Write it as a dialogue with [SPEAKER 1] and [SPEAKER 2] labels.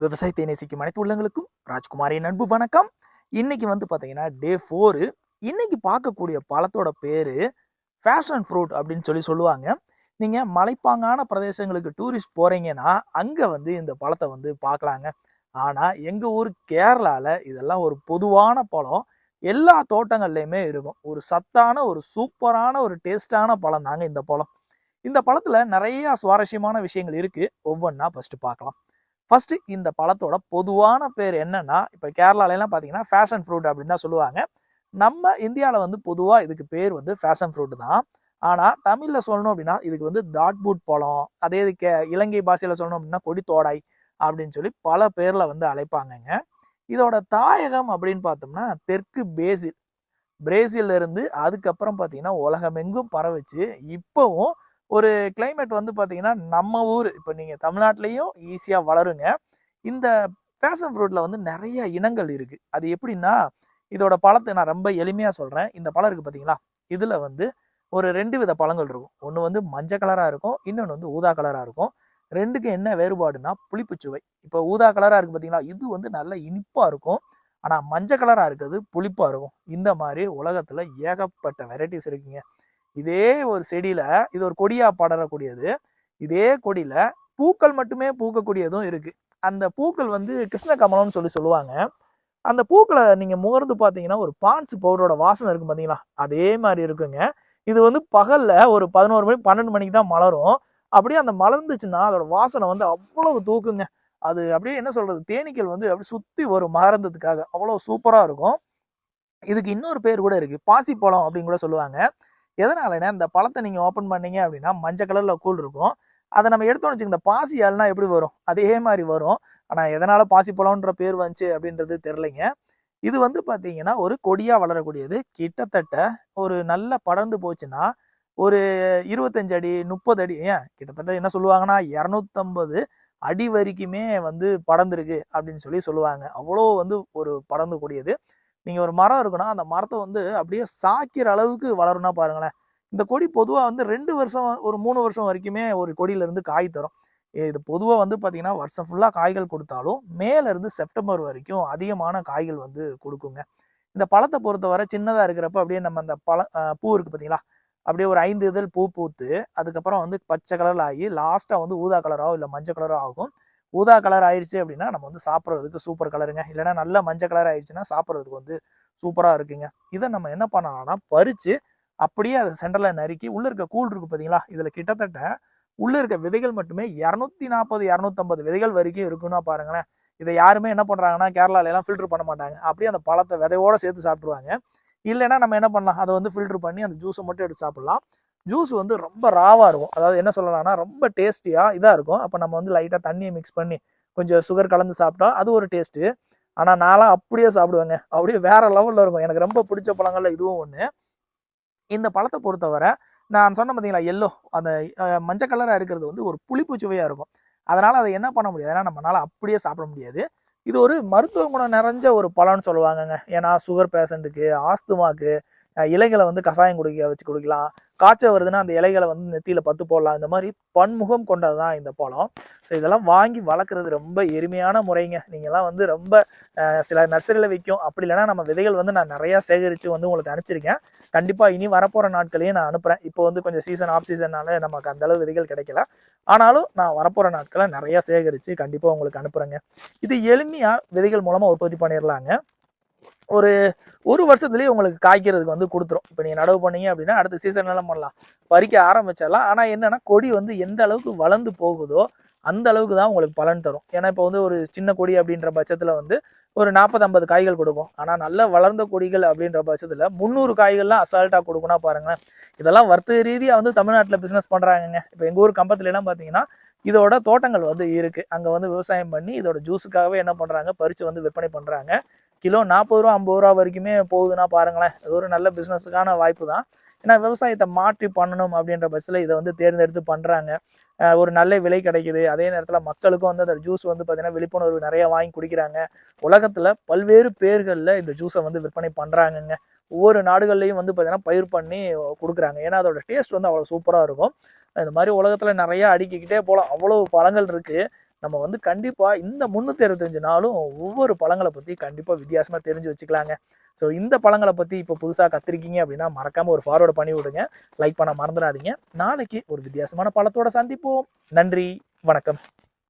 [SPEAKER 1] விவசாயத்தை நேசிக்கும் அனைத்து உள்ளங்களுக்கும் ராஜ்குமாரின் அன்பு வணக்கம். இன்னைக்கு வந்து பார்த்தீங்கன்னா டே ஃபோரு இன்னைக்கு பார்க்கக்கூடிய பழத்தோட பேரு ஃபேஷன் ஃப்ரூட் அப்படின்னு சொல்லி சொல்லுவாங்க. நீங்க மலைப்பாங்கான பிரதேசங்களுக்கு டூரிஸ்ட் போறீங்கன்னா அங்க வந்து இந்த பழத்தை வந்து பார்க்கலாங்க. ஆனா எங்க ஊர் கேரளால இதெல்லாம் ஒரு பொதுவான பழம். எல்லா தோட்டங்கள்லையுமே இருக்கும். ஒரு சத்தான ஒரு சூப்பரான ஒரு டேஸ்டான பழம் தாங்க இந்த பழம். இந்த பழத்துல நிறைய சுவாரஸ்யமான விஷயங்கள் இருக்கு. ஒவ்வொன்றா ஃபர்ஸ்ட் பார்க்கலாம். ஃபர்ஸ்ட் இந்த பழத்தோட பொதுவான பேர் என்னன்னா இப்போ கேரளாலலாம் பார்த்தீங்கன்னா ஃபேஷன் ஃப்ரூட் அப்படின்னு தான் சொல்லுவாங்க. நம்ம இந்தியாவில் வந்து பொதுவாக இதுக்கு பேர் வந்து ஃபேஷன் ஃப்ரூட் தான். ஆனால் தமிழில் சொல்லணும் அப்படின்னா இதுக்கு வந்து தாட்பூட் பழம் அதே இது கே இலங்கை பாஷையில் சொல்லணும் அப்படின்னா கொடித்தோடாய் அப்படின்னு சொல்லி பல பேரில் வந்து அழைப்பாங்கங்க. இதோட தாயகம் அப்படின்னு பார்த்தோம்னா தெற்கு பேசில் பிரேசில்ல இருந்து அதுக்கப்புறம் பார்த்தீங்கன்னா உலகமெங்கும் பரவிச்சு இப்போவும் ஒரு கிளைமேட் வந்து பார்த்தீங்கன்னா நம்ம ஊர் இப்போ நீங்கள் தமிழ்நாட்டிலையும் ஈஸியாக வளருங்க. இந்த ஃபேஷன் ஃப்ரூட்டில் வந்து நிறைய இனங்கள் இருக்குது அது எப்படின்னா இதோட பழத்தை நான் ரொம்ப எளிமையாக சொல்கிறேன் இந்த பழம் இருக்குது பார்த்தீங்களா இதில் வந்து ஒரு ரெண்டு வித பழங்கள் இருக்கும். ஒன்று வந்து மஞ்சள் கலராக இருக்கும். இன்னொன்று வந்து ஊதா கலராக இருக்கும். ரெண்டுக்கும் என்ன வேறுபாடுனா புளிப்புச்சுவை இப்போ ஊதா கலராக இருக்குது பார்த்தீங்களா இது வந்து நல்ல இனிப்பாக இருக்கும். ஆனால் மஞ்சள் கலராக இருக்கிறது புளிப்பாக இருக்கும். இந்த மாதிரி உலகத்தில் ஏகப்பட்ட வெரைட்டிஸ் இருக்குங்க. இதே ஒரு செடியில இது ஒரு கொடியா படரக்கூடியது. இதே கொடியில பூக்கள் மட்டுமே பூக்கக்கூடியதும் இருக்கு. அந்த பூக்கள் வந்து கிருஷ்ண கமலம்னு சொல்லி சொல்லுவாங்க. அந்த பூக்களை நீங்க முகர்ந்து பாத்தீங்கன்னா ஒரு பான்ஸ் பவுடரோட வாசனை இருக்கும் பாத்தீங்களா? அதே மாதிரி இருக்குங்க. இது வந்து பகல்ல ஒரு பதினோரு மணி பன்னெண்டு மணிக்கு தான் மலரும். அப்படியே அந்த மலர்ந்துச்சுன்னா அதோட வாசனை வந்து அவ்வளவு தூக்குங்க. அது அப்படியே என்ன சொல்றது? தேனீக்கள் வந்து அப்படி சுத்தி வரும் மகரந்தத்துக்காக. அவ்வளவு சூப்பரா இருக்கும். இதுக்கு இன்னொரு பேர் கூட இருக்கு. பாசிப்பழம் அப்படின்னு கூட சொல்லுவாங்க. எதனாலனா இந்த பழத்தை நீங்கள் ஓப்பன் பண்ணீங்க அப்படின்னா மஞ்சள் கலரில் கூழ் இருக்கும். அதை நம்ம எடுத்தோம்னு வச்சுக்கோங்க இந்த பாசி ஆள்னா எப்படி வரும்? அதே மாதிரி வரும். ஆனால் எதனால் பாசி பழம்ன்ற பேர் வந்துச்சு அப்படின்றது தெரிலைங்க இது வந்து பார்த்தீங்கன்னா ஒரு கொடியாக வளரக்கூடியது. கிட்டத்தட்ட ஒரு நல்ல படர்ந்து போச்சுன்னா ஒரு இருபத்தஞ்சு அடி முப்பது அடி ஏன்? கிட்டத்தட்ட என்ன சொல்லுவாங்கன்னா இரநூத்தம்பது அடி வரைக்குமே வந்து படர்ந்துருக்கு அப்படின்னு சொல்லி சொல்லுவாங்க. அவ்வளோ வந்து ஒரு படர்ந்து கூடியது. நீங்கள் ஒரு மரம் இருக்குன்னா அந்த மரத்தை வந்து அப்படியே சாக்கிற அளவுக்கு வளரும்னா பாருங்களேன். இந்த கொடி பொதுவாக வந்து ரெண்டு வருஷம் ஒரு மூணு வருஷம் வரைக்குமே ஒரு கொடியிலேருந்து காய் தரும். இது பொதுவாக வந்து பார்த்திங்கன்னா வருஷம் ஃபுல்லாக காய்கள் கொடுத்தாலும் மேலேருந்து செப்டம்பர் வரைக்கும் அதிகமான காய்கள் வந்து கொடுக்குங்க. இந்த பழத்தை பொறுத்தவரை சின்னதாக இருக்கிறப்ப அப்படியே நம்ம அந்த பழ பூ இருக்குது பார்த்தீங்களா அப்படியே ஒரு ஐந்து இதழ் பூ பூத்து அதுக்கப்புறம் வந்து பச்சை கலரில் ஆகி லாஸ்ட்டாக வந்து ஊதா கலரோ இல்லை மஞ்சள் கலரோ ஆகும். ஊதா கலர் ஆயிடுச்சு அப்படின்னா நம்ம வந்து சாப்பிட்றதுக்கு சூப்பர் கலருங்க இல்லைன்னா நல்ல மஞ்சள் கலர் ஆயிடுச்சுன்னா சாப்பிட்றதுக்கு வந்து சூப்பராக இருக்குங்க. இதை நம்ம என்ன பண்ணலாம்னா பறித்து அப்படியே அதை சென்டரில் நறுக்கி உள்ளே இருக்க கூழ் இருக்குது பார்த்தீங்களா இதில் கிட்டத்தட்ட உள்ளே இருக்க விதைகள் மட்டுமே இரநூத்தி நாற்பது இரநூத்தம்பது விதைகள் வரைக்கும் இருக்குன்னா பாருங்களேன். இதை யாருமே என்ன பண்ணுறாங்கன்னா கேரளால எல்லாம் ஃபில்டர் பண்ண மாட்டாங்க. அப்படியே அந்த பழத்தை விதையோட சேர்த்து சாப்பிட்ருவாங்க இல்லைன்னா நம்ம என்ன பண்ணலாம்? அதை வந்து ஃபில்டர் பண்ணி அந்த ஜூஸை மட்டும் எடுத்து சாப்பிட்லாம். ஜூஸ் வந்து ரொம்ப ராவாக இருக்கும். அதாவது என்ன சொல்லலாம்னா ரொம்ப டேஸ்டியாக இதாக இருக்கும். அப்போ நம்ம வந்து லைட்டாக தண்ணியை மிக்ஸ் பண்ணி கொஞ்சம் சுகர் கலந்து சாப்பிட்டா அது ஒரு டேஸ்ட்டு ஆனால் நான்லாம் அப்படியே சாப்பிடுவேங்க. அப்படியே வேற லெவலில் இருக்கும். எனக்கு ரொம்ப பிடிச்ச பழங்கள்ல இதுவும் ஒன்று இந்த பழத்தை பொறுத்தவரை நான் சொன்ன பார்த்தீங்களா எல்லோ அந்த மஞ்சள் கலராக இருக்கிறது வந்து ஒரு புளிப்பு சுவையாக இருக்கும். அதனால் அதை என்ன பண்ண முடியாது? ஏன்னா நம்மளால் அப்படியே சாப்பிட முடியாது. இது ஒரு மருத்துவ குணம் நிறைஞ்ச ஒரு பழம்னு சொல்லுவாங்கங்க. ஏன்னா சுகர் பேஷண்ட்டுக்கு ஆஸ்துமாக்கு இலைகளை வந்து கஷாயம் குடிக்க வச்சு குடிக்கலாம். காய்ச்சல் வருதுன்னா அந்த இலைகளை வந்து நெத்தியில் பத்து போடலாம். இந்த மாதிரி பன்முகம் கொண்டது தான் இந்த பழம். ஸோ இதெல்லாம் வாங்கி வளர்க்குறது ரொம்ப எளிமையான முறைங்க. நீங்கள்லாம் வந்து ரொம்ப சில நர்சரியில் விற்கும் அப்படி இல்லைன்னா நம்ம விதைகள் வந்து நான் நிறையா சேகரித்து வந்து உங்களுக்கு அனுப்பிச்சிருக்கேன். கண்டிப்பாக இனி வரப்போகிற நாட்களையும் நான் அனுப்புகிறேன் இப்போ வந்து கொஞ்சம் சீசன் ஆஃப் சீசன்னால நமக்கு அந்தளவு விதைகள் கிடைக்கல. ஆனாலும் நான் வரப்போகிற நாட்களை நிறையா சேகரித்து கண்டிப்பாக உங்களுக்கு அனுப்புகிறேங்க இது எளிமையாக விதைகள் மூலமாக உற்பத்தி பண்ணிடலாங்க ஒரு ஒரு வருஷத்துலேயே உங்களுக்கு காய்க்கிறதுக்கு வந்து கொடுத்துரும். இப்போ நீங்கள் நடவு பண்ணீங்க அப்படின்னா அடுத்த சீசன்லாம் பண்ணலாம். பறிக்க ஆரம்பிச்சிடலாம். ஆனால் என்னென்னா கொடி வந்து எந்த அளவுக்கு வளர்ந்து போகுதோ அந்த அளவுக்கு தான் உங்களுக்கு பலன் தரும். ஏன்னா இப்போ வந்து ஒரு சின்ன கொடி அப்படின்ற பட்சத்தில் வந்து ஒரு நாற்பது ஐம்பது காய்கள் கொடுக்கும். ஆனால் நல்ல வளர்ந்த கொடிகள் அப்படின்ற பட்சத்தில் முந்நூறு காய்கள்லாம் அசால்ட்டாக கொடுக்கணும் பாருங்களேன். இதெல்லாம் வர்த்தக ரீதியாக வந்து தமிழ்நாட்டில் பிஸ்னஸ் பண்ணுறாங்கங்க இப்போ எங்கள் ஊர் கம்பத்துலலாம் பார்த்தீங்கன்னா இதோட தோட்டங்கள் வந்து இருக்குது அங்கே வந்து விவசாயம் பண்ணி இதோட ஜூஸுக்காகவே என்ன பண்ணுறாங்க பறித்து வந்து விற்பனை பண்ணுறாங்க கிலோ நாற்பது ரூபா ஐம்பது ரூபா வரைக்குமே போகுதுன்னா பாருங்களேன். அது ஒரு நல்ல பிஸ்னஸுக்கான வாய்ப்பு தான் ஏன்னா விவசாயத்தை மாற்றி பண்ணணும் அப்படின்ற பட்சத்தில் இதை வந்து தேர்ந்தெடுத்து பண்ணுறாங்க ஒரு நல்ல விலை கிடைக்குது. அதே நேரத்தில் மக்களுக்கும் வந்து அந்த ஜூஸ் வந்து பார்த்திங்கன்னா விழிப்புணர்வு நிறைய வாங்கி குடிக்கிறாங்க. உலகத்தில் பல்வேறு பேர்களில் இந்த ஜூஸை வந்து விற்பனை பண்ணுறாங்கங்க ஒவ்வொரு நாடுகள்லையும் வந்து பார்த்திங்கன்னா பயிர் பண்ணி கொடுக்குறாங்க. ஏன்னா அதோட டேஸ்ட் வந்து அவ்வளோ சூப்பராக இருக்கும். இந்த மாதிரி உலகத்தில் நிறையா அடுக்கிக்கிட்டே போகலாம் அவ்வளோ பழங்கள் இருக்குது நம்ம வந்து கண்டிப்பாக இந்த முந்நூற்றி அறுபத்தஞ்சு நாளும் ஒவ்வொரு பழங்களை பற்றி கண்டிப்பாக வித்தியாசமாக தெரிஞ்சு வச்சுக்கலாங்க. ஸோ இந்த பழங்களை பற்றி இப்போ புதுசாக கத்திருக்கீங்க அப்படின்னா மறக்காமல் ஒரு ஃபார்வர்டு பண்ணி விடுங்க. லைக் பண்ண மறந்துடாதீங்க. நாளைக்கு ஒரு வித்தியாசமான பழத்தோட சந்திப்போம். நன்றி. வணக்கம்.